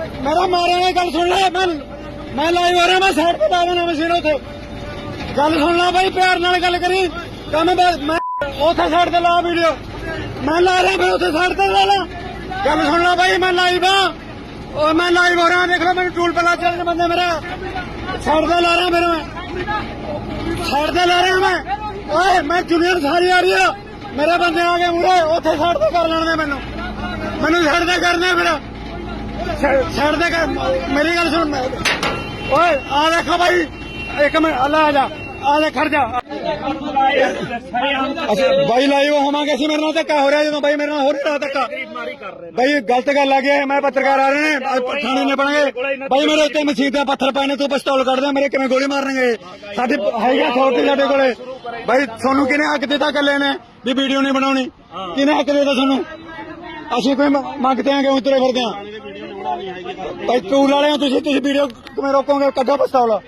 ਮੇਰਾ ਮਾਰਿਆ ਇਹ ਗੱਲ ਸੁਣ ਲੈ, ਮੈਂ ਮੈਂ ਲਾਈਵ ਹੋ ਰਿਹਾ, ਮੈਂ ਸਾਈਡ ਤੇ ਲਾ ਦੇਣਾ ਮਸ਼ੀਨ ਉੱਥੇ। ਗੱਲ ਸੁਣ ਲੈ ਬਾਈ, ਪਿਆਰ ਨਾਲ ਗੱਲ ਕਰੀ। ਕੰਮ ਬਸ ਮੈਂ ਉੱਥੇ ਸਾਈਡ ਤੇ ਲਾ ਵੀਡੀਓ। ਮੈਂ ਲਾ ਰਿਹਾ, ਮੈਂ ਉੱਥੇ ਸਾਈਡ ਤੇ ਲਾ ਲਾ। ਗੱਲ ਸੁਣ ਲੈ ਬਾਈ, ਮੈਂ ਲਾਈਵ ਆ। ਓਏ ਮੈਂ ਲਾਈਵ ਹੋ ਰਿਹਾ, ਦੇਖ ਲਓ ਮੈਨੂੰ ਟੂਲ ਪਲਾ ਚੱਲਣ ਬੰਦੇ ਮੇਰਾ। ਸਾਈਡ ਤੇ ਲਾ ਰਿਹਾ ਮੇਰੇ ਮੈਂ। ਸਾਈਡ ਤੇ ਲਾ ਰਿਹਾ ਮੈਂ। ਓਏ, ਮੈਂ ਜੂਨੀਅਰ ਸਾਰੀ ਆ ਰਹੀ ਆ। ਮੇਰੇ ਬੰਦੇ ਆ ਗਏ ਮੂਰੇ ਉੱਥੇ ਸਾਈਡ ਤੇ ਕਰ ਲੈਣ ਦੇ ਮੈਨੂੰ। ਮੈਨੂੰ ਸਾਈਡ ਤੇ ਕਰਨਾ ਮੇਰਾ ਛੱਡ ਦੇ ਕਰ ਮੇਰੀ ਗੱਲ ਸੁਣ। ਓਏ, ਆ ਦੇਖੋ ਭਾਈ ਇੱਕ ਮਿੰਟ ਅੱਲਾ ਆ ਜਾ। ਆ ਜਾ ਖੜ ਜਾ। ਅੱਛਾ, ਬਾਈ ਲਾਈਵ ਹੋਵਾਂਗੇ ਅਸੀਂ ਮੇਰੇ ਨਾਲ ਧੱਕਾ ਹੋ ਰਿਹਾ ਜਦੋਂ ਬਾਈ ਮੇਰੇ ਨਾਲ ਹੋ ਰਿਹਾ ਧੱਕਾ। ਬਾਈ, ਗਲਤ ਗੱਲ ਆ ਗਈ ਮੈਂ ਪੱਤਰਕਾਰ ਆ ਰਹੇ ਨੇ ਥਾਣੇ ਨੇ ਬਣਾਂਗੇ ਬਾਈ, ਮੇਰੇ ਉੱਤੇ ਮਸੀਤ ਦੇ ਪੱਥਰ ਪਾਏ ਤੂੰ ਪਿਸਤੌਲ ਕੱਢਦੇ ਮੇਰੇ ਕਿਵੇਂ ਗੋਲੀ ਮਾਰਨਗੇ? ਸਾਡੇ ਹੈਗਾ ਅਥਾਰਟੀ ਸਾਡੇ ਕੋਲੇ। ਬਾਈ, ਤੁਹਾਨੂੰ ਕਿਹਨੇ ਹੱਕ ਦਿੱਤਾ ਕੱਲੇ ਨੇ ਵੀ ਵੀਡੀਓ ਨਹੀਂ ਬਣਾਉਣੀ? ਕਿਹਨੇ ਹੱਕ ਦਿੱਤਾ ਤੁਹਾਨੂੰ? ਅਸੀਂ ਕੋਈ ਮੰਗਦੇ ਆਂ ਕਿ ਉਤਰੇ ਫਿਰਦੇ ਆਂ ਭਾਈ ਟੂਲ ਵਾਲੇ ਹੋ ਤੁਸੀਂ ਤੁਸੀਂ ਵੀਡੀਓ ਕਿਵੇਂ ਰੋਕੋਗੇ? ਕੱਢੋ ਪਿਸਤੌਲ।